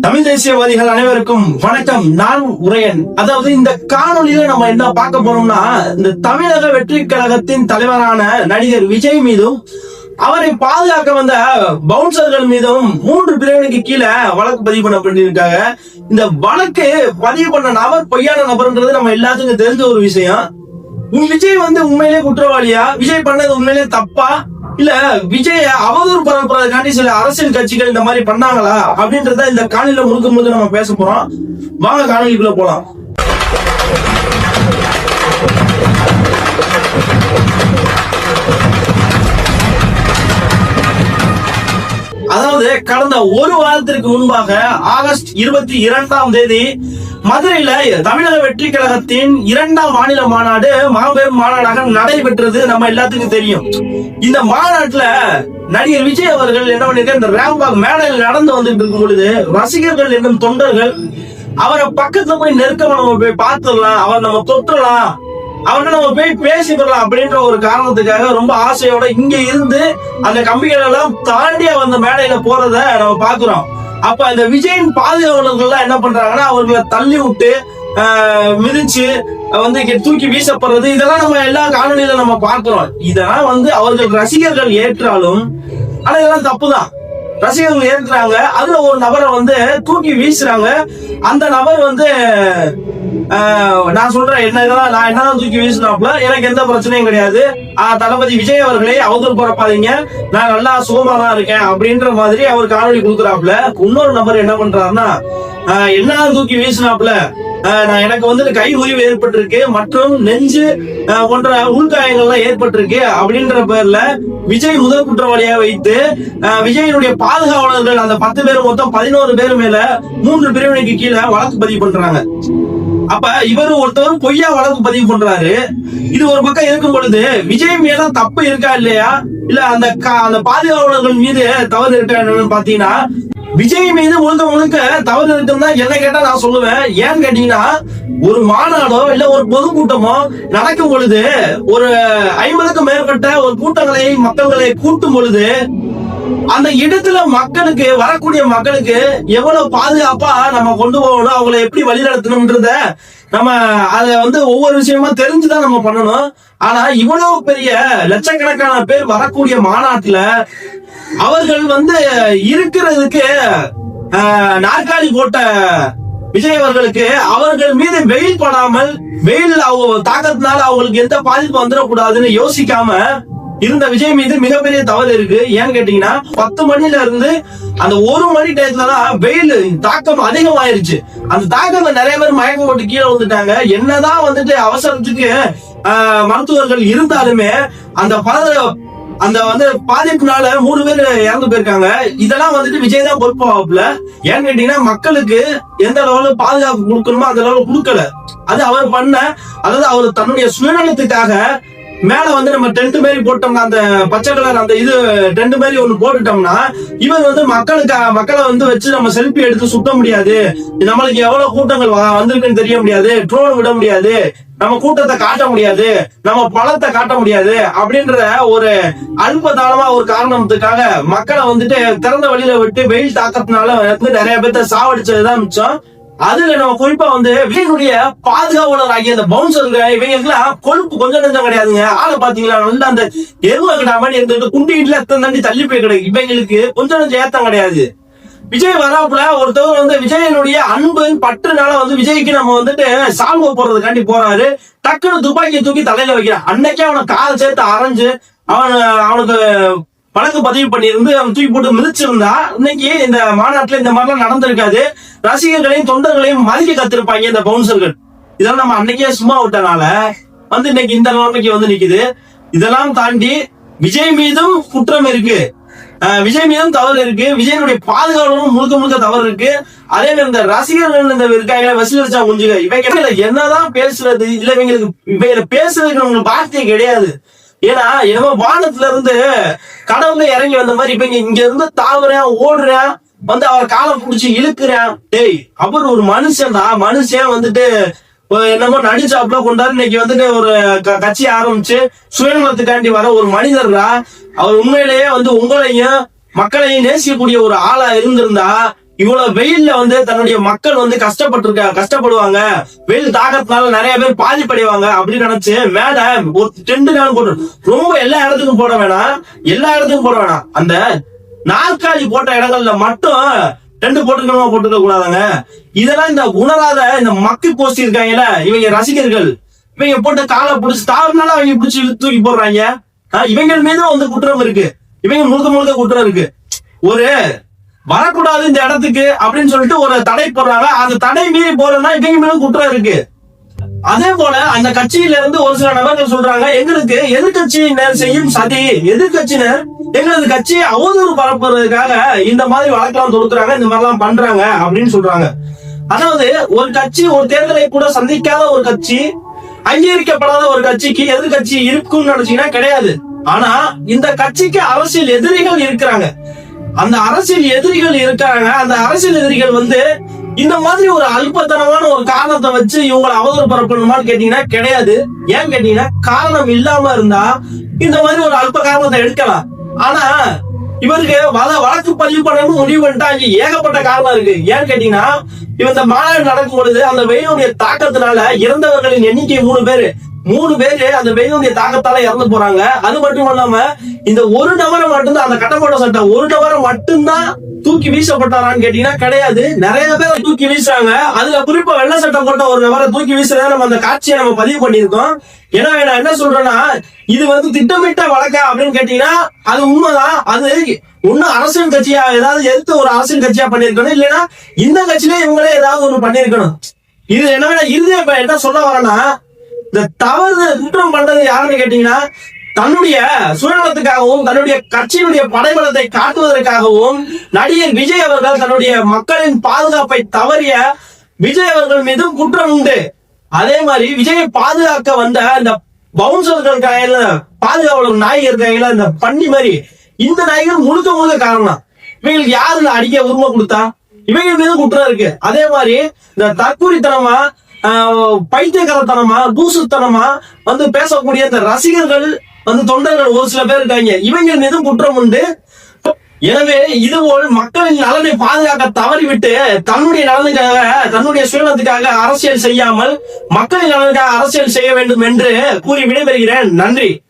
தமிழ் தேசியவாதிகள் அனைவருக்கும் வணக்கம். நான் உரையன். அதாவது இந்த காணொலியில நம்ம என்ன பார்க்க போறோம்னா இந்த தமிழக வெற்றி கழகத்தின் தலைவரான நடிகர் விஜய் மீதும் அவரை பாதுகாக்க வந்த பவுன்சர்கள் மீதும் மூன்று பிரிவினைக்கு கீழே வழக்கு பதிவு பண்ண பண்ணியிருக்காங்க இந்த வழக்கு பதிவு பண்ண நபர் பொய்யான நபர்ன்றது நம்ம எல்லாத்துக்கும் தெரிஞ்ச ஒரு விஷயம். விஜய் வந்து உண்மையிலே குற்றவாளியா? விஜய் பண்ணது உண்மையிலே தப்பா? இல்ல விஜய் அவதூறு பரப்புறதுக்காண்டி சில அரசியல் கட்சிகள் இந்த மாதிரி பண்ணாங்களா அப்படின்றத இந்த காணொலியில முழுக்க முழுக்க நம்ம பேச போறோம். வாங்க காணொலிக்குள்ள போலாம். அதாவது கடந்த ஒரு வாரத்திற்கு முன்பாக ஆகஸ்ட் இருபத்தி இரண்டாம் தேதி மதுரையில தமிழக வெற்றி கழகத்தின் இரண்டாம் மாநில மாநாடு மாபெரும் மாநாடாக நடைபெற்றது நம்ம எல்லாத்துக்கும் தெரியும். இந்த மாநாட்டுல நடிகர் விஜய் அவர்கள் என்ன பண்ணிருக்க இந்த ரேம்பாக் மேடையில் நடந்து வந்துட்டு இருக்கும் பொழுது ரசிகர்கள் என்னும் தொண்டர்கள் அவரை பக்கத்துல போய் நெருக்கமா நம்ம போய் பார்த்துடலாம் அவர் நம்ம தொற்றலாம் அவர்கிட்ட நம்ம போய் பேசிக்கலாம் அப்படின்ற ஒரு காரணத்துக்காக ரொம்ப ஆசையோட இங்க இருந்து அந்த கம்பிகள் எல்லாம் தாண்டி அந்த மேடையில போறத நம்ம பாக்குறோம் அப்ப அந்த விஜயின் பாதுகாவலர்கள் எல்லாம் என்ன பண்றாங்கன்னா அவர்களை தள்ளி விட்டு மிதிச்சு வந்து தூக்கி வீசப்படுறது இதெல்லாம் நம்ம எல்லா காணொலியில நம்ம பார்க்கிறோம். இதெல்லாம் வந்து அவர்கள் ரசிகர்கள் ஏற்றாலும் ஆனா இதெல்லாம் தப்புதான். ரசிகர்கள் ஏற்கிறாங்க அதுல ஒரு நபரை வந்து தூக்கி வீசுறாங்க. அந்த நபர் வந்து நான் சொல்றேன் என்ன நான் என்னதான் தூக்கி வீசினாப்ல எனக்கு எந்த பிரச்சனையும் கிடையாது. தளபதி விஜய் அவர்களே அவதூறு பரப்பாதீங்க. நான் நல்லா சுகமா தான் இருக்கேன் அப்படின்ற மாதிரி அவர் காணொலி கொடுக்குறாப்ல இன்னொரு நபர் என்ன பண்றாருன்னா என்ன தூக்கி வீசினாப்ல நான் எனக்கு வந்து கை உரிவு ஏற்பட்டிருக்கு மற்றும் நெஞ்சு போன்ற போன்ற உள்காயங்கள்லாம் ஏற்பட்டிருக்கு அப்படின்ற பேர்ல விஜய் முதல் குற்றவாளியா வைத்து விஜயனுடைய பாதுகாவலர்கள் அந்த பத்து பேர் மொத்தம் பதினோரு பேர் மேல மூன்று பிரிவினைக்கு கீழே வழக்கு பதிவு பண்றாங்க. அப்ப இவர் ஒருத்தவர் பொய்யா வழக்கு பதிவு பண்றாரு. இது ஒரு பக்கம் இருக்கும் பொழுது விஜய் மேல தப்பு இருக்கா இல்லையா? இல்ல அந்த கா- அந்த பாதுகாவலர்கள் மீது தவறு இருக்கா என்னன்னு பாத்தீங்கன்னா விஜய் மீது முழுக்க முழுக்க தவறு இருக்குன்னு தான் என்ன கேட்டா நான் சொல்லுவேன். ஏன்னு கேட்டீங்கன்னா ஒரு மாநாடோ இல்ல ஒரு பொதுக்கூட்டமோ நடக்கும் பொழுது ஒரு ஐம்பதுக்கும் மேற்பட்ட ஒரு கூட்டங்களை மக்கள்களை கூட்டும் பொழுது அந்த இடத்துல மக்களுக்கு வரக்கூடிய மக்களுக்கு எவ்வளவு பாதுகாப்பா நம்ம கொண்டு போகணும் அவங்கள எப்படி வழி நடத்தணும்ன்றத நம்ம அத வந்து ஒவ்வொரு விஷயமா தெரிஞ்சுதான் நம்ம பண்ணணும். ஆனா இவ்வளவு பெரிய லட்சக்கணக்கான பேர் வரக்கூடிய மாநாட்டுல அவர்கள் வந்து இருக்கிறதுக்கு ஆஹ், நாற்காலி போட்ட விஜய் அவர்களுக்கு அவர்கள் மீது வெயில் படாமல் வெயில் அவங்க தாக்கத்தினால அவங்களுக்கு எந்த பாதிப்பு வந்துடக்கூடாதுன்னு யோசிக்காம இருந்த விஜய் மீது மிகப்பெரிய தவறு இருக்கு. ஏன்னு கேட்டீங்கன்னா பத்து மணில இருந்து அந்த ஒரு மணி டயத்துலதான் வெயில் தாக்கம் அதிகமாயிருச்சு. அந்த தாக்கத்துல நிறைய பேர் மயக்கம் போட்டு கீழே வந்துட்டாங்க என்னதான் வந்துட்டு அவசரத்துக்கு ஆஹ், மருத்துவர்கள் இருந்தாலுமே அந்த பல அந்த வந்து பாதிப்புனால மூணு பேர் இறந்து போயிருக்காங்க. இதெல்லாம் வந்துட்டு விஜய் தான் பொறுப்பாப்புல. ஏன்னு கேட்டீங்கன்னா மக்களுக்கு எந்த அளவுல பாதுகாப்பு கொடுக்கணுமோ அந்த அளவுல கொடுக்கல. அது அவர் பண்ண அதாவது அவர் தன்னுடைய சுயநலத்துக்காக மேல வந்து நம்ம டென்ட் மாதிரி போட்டோம்னா அந்த பச்சை கலர் அந்த இது டென்ட் மாதிரி ஒண்ணு போட்டுட்டோம்னா இவர் வந்து மக்களுக்கு மக்களை வந்து வச்சு நம்ம செல்ஃபி எடுத்து சுத்த முடியாது. நம்மளுக்கு எவ்வளவு கூட்டங்கள் வந்திருக்குன்னு தெரிய முடியாது. ட்ரோன் விட முடியாது. நம்ம கூட்டத்தை காட்ட முடியாது. நம்ம பழத்தை காட்ட முடியாது. அப்படின்ற ஒரு அல்பதானமா ஒரு காரணத்துக்காக மக்களை வந்துட்டு திறந்த வழியில விட்டு வெயில் தாக்கத்தினால வந்து நிறைய பேர்த்த சாவடிச்சதுதான் மிச்சம். அதுல நம்ம குறிப்பா வந்து விஜயனுடைய பாதுகாவலர் ஆகிய அந்த பவுன்சர்கள் இவங்களுக்குலாம் எல்லாம் கொழுப்பு கொஞ்சம் நெஞ்சம் கிடையாதுங்க. ஆளை பாத்தீங்களா நல்லா அந்த எருவ கடா மாதிரி இருந்துட்டு குண்டி எத்தனை தாண்டி தள்ளி போய் கிடையாது இவங்களுக்கு கொஞ்சம் நெஞ்சம் ஏத்தம் கிடையாது. விஜய் வராப்புல ஒருத்தவர் வந்து விஜயனுடைய அன்பு பற்றுனால வந்து விஜய்க்கு நம்ம வந்துட்டு சால்வ போடுறதுக்காண்டி போறாரு. டக்குன்னு துப்பாக்கியை தூக்கி தலையில வைக்கிறான். அன்னைக்கே அவனை கால் சேர்த்து அரைஞ்சு அவன் அவனுக்கு வழக்கு பதிவு பண்ணியிருந்து அவன் தூக்கி போட்டு மிதிச்சிருந்தா இன்னைக்கு இந்த மாநாட்டுல இந்த மாதிரிலாம் நடந்திருக்காது. ரசிகர்களையும் தொண்டர்களையும் மதிக்க கத்திருப்பாங்க இந்த பவுன்சர்கள் இதெல்லாம் நம்ம அன்னைக்கே சும்மா விட்டனால வந்து இன்னைக்கு இந்த நிலைமைக்கு வந்து நிக்குது. இதெல்லாம் தாண்டி விஜய் மீதும் குற்றம் இருக்கு. விஜய் மீதும் தவறு இருக்கு. விஜயனுடைய பாதுகாவலும் முழுக்க முழுக்க தவறு இருக்கு. அதே மாதிரி இந்த ரசிகர்கள் இந்த இருக்காங்களே வசீலரிச்சா முடிஞ்சுக்க இவங்க என்னதான் பேசுறது? இல்ல இவங்களுக்கு இவங்க பேசுறதுக்கு உங்களுக்கு வார்த்தையே கிடையாது. ஏன்னா ஏதோ வானத்துல இருந்து கடவுள இறங்கி வந்த மாதிரி இப்ப இங்க இருந்து தாவுறேன் ஓடுறேன் வந்து அவர் காலை புடிச்சு இழுக்கிறேன். டேய் அப்புறம் ஒரு மனுஷன் தான். மனுஷன் வந்துட்டு என்னமோ நடிச்சாப்ல கொண்டாரு. இன்னைக்கு வந்துட்டு ஒரு க- கட்சி ஆரம்பிச்சு சுயநலத்துக்காண்டி வர ஒரு மனிதர்ரா அவர் உண்மையிலேயே வந்து உங்களையும் மக்களையும் நேசிக்கக்கூடிய ஒரு ஆளா இருந்திருந்தா இவ்வளவு வெயில்ல வந்து தன்னுடைய மக்கள் வந்து கஷ்டப்பட்டிருக்க கஷ்டப்படுவாங்க. வெயில் தாக்கத்தினால நிறைய பேர் பாதிப்படைவாங்க அப்படின்னு நினைச்சு மேல ஒரு டென்ட் நாள் போட்டு ரொம்ப எல்லா இடத்துக்கும் போட வேணாம். எல்லா இடத்துக்கும் போட வேணாம். அந்த நாற்காலி போட்ட இடங்கள்ல மட்டும் டென்ட் போட்டுக்கணுமா போட்டுக்க கூடாதாங்க? இதெல்லாம் இந்த உணராத இந்த மக்கி போஸ்ட் இருக்காங்கல்ல இவங்க ரசிகர்கள். இவங்க போட்டு காலை பிடிச்சி தாவினால அவங்க பிடிச்சி தூக்கி போடுறாங்க. இவங்க மீதும் வந்து குற்றம் இருக்கு. இவங்க முழுக்க முழுக்க குற்றம் இருக்கு. ஒரு வரக்கூடாது இந்த இடத்துக்கு அப்படின்னு சொல்லிட்டு ஒரு தடை போடுறாங்க. அந்த தடை மீறி போறதுனா இவங்க மேலும் குற்றம் இருக்கு. அதே போல அந்த கட்சியில இருந்து ஒரு சில நபர்கள் சொல்றாங்க எங்களுக்கு எதிர்கட்சியினர் செய்யும் சதி எதிர்கட்சியினர் எங்களது கட்சியை அவதூறு பரப்புறதுக்காக இந்த மாதிரி வழக்கெல்லாம் தொடுக்குறாங்க இந்த மாதிரி எல்லாம் பண்றாங்க அப்படின்னு சொல்றாங்க. அதாவது ஒரு கட்சி ஒரு தேர்தலை கூட சந்திக்காத ஒரு கட்சி அங்கீகரிக்கப்படாத ஒரு கட்சிக்கு எதிர்கட்சி இருக்கும்னு நினைச்சீங்கன்னா கிடையாது. ஆனா இந்த கட்சிக்கு அரசியல் எதிரிகள் இருக்கிறாங்க. அந்த அரசியல் எதிரிகள் இருக்காங்க. அந்த அரசியல் எதிரிகள் வந்து இந்த மாதிரி ஒரு அல்பத்தனமான ஒரு காரணத்தை வச்சு இவங்களை அவதூறு பரப்பணுமான்னு கேட்டீங்கன்னா கிடையாது. ஏன் கேட்டீங்கன்னா காரணம் இல்லாம இருந்தா இந்த மாதிரி ஒரு அல்ப காரணத்தை எடுக்கலாம். ஆனா இவருக்கு வத வழக்கு பதிவு பண்ணணும்னு முடிவு பண்ணிட்டாங்க. ஏகப்பட்ட காரணம் இருக்கு. ஏன்னு கேட்டீங்கன்னா இவன் இந்த மாநாடு நடக்கும் பொழுது அந்த வெயிலுடைய தாக்கத்தினால இறந்தவர்களின் எண்ணிக்கை மூணு பேரு. மூணு பேரு அந்த வெயிலுடைய தாக்கத்தால இறந்து போறாங்க. அது மட்டும் இல்லாம இந்த ஒரு நபரை மட்டும்தான் அந்த கட்டப்பட்ட சட்டம் ஒரு நபரை மட்டும்தான் தூக்கி வீசப்பட்டாரான்னு கேட்டீங்கன்னா கிடையாது. நிறைய பேர் தூக்கி வீசுறாங்க. அதுல குறிப்பா வெள்ள சட்டம் போட்ட ஒரு நபரை தூக்கி வீசுறத நம்ம அந்த காட்சியை நம்ம பதிவு பண்ணியிருக்கோம். ஏன்னா நான் என்ன சொல்றேன்னா இது வந்து திட்டமிட்ட வழக்கா அப்படின்னு கேட்டீங்கன்னா அது உண்மைதான். அது ஒண்ணு அரசியல் கட்சியா ஏதாவது எதிர்த்து ஒரு அரசியல் கட்சியா பண்ணிருக்கணும் இல்லைன்னா இந்த கட்சியிலே இவங்களே ஏதாவது ஒண்ணு பண்ணிருக்கணும் இது என்ன இறுதி என்ன சொல்ல வரேன்னா இந்த தவறு குற்றம் பண்றது யாருன்னு கேட்டீங்கன்னா தன்னுடைய சுயநலத்துக்காகவும் தன்னுடைய கட்சியினுடைய படைபலத்தை காட்டுவதற்காகவும் நடிகர் விஜய் அவர்கள் தன்னுடைய மக்களின் பாதுகாப்பை தவறிய விஜய் அவர்கள் மீதும் குற்றம் உண்டு. அதே மாதிரி விஜயை பாதுகாக்க வந்த இந்த பவுன்சர்கள் கையில பாதுகாவலர் நாய் இருக்காங்கல்ல இந்த பன்னி மாதிரி இந்த நாய்கள் முழுக்க முழுக்க காரணம். இவங்களுக்கு யாருல அடிக்க உரிமை கொடுத்தா? இவங்க மீது குற்றம் இருக்கு. அதே மாதிரி இந்த தற்கூரித்தனமா ஆஹ், பைத்தியக்காரத்தனமா தூசுத்தனமா வந்து பேசக்கூடிய இந்த ரசிகர்கள் வந்து தொண்டர்கள் ஒரு சில பேர் இருக்காங்க. இவங்க மீதும் குற்றம் உண்டு. எனவே இதுபோல் மக்களின் நலனை பாதுகாக்க தவறிவிட்டு தன்னுடைய நலனுக்காக தன்னுடைய சுயநலத்துக்காக அரசியல் செய்யாமல் மக்களின் நலனுக்காக அரசியல் செய்ய வேண்டும் என்று கூறி விடைபெறுகிறேன். நன்றி.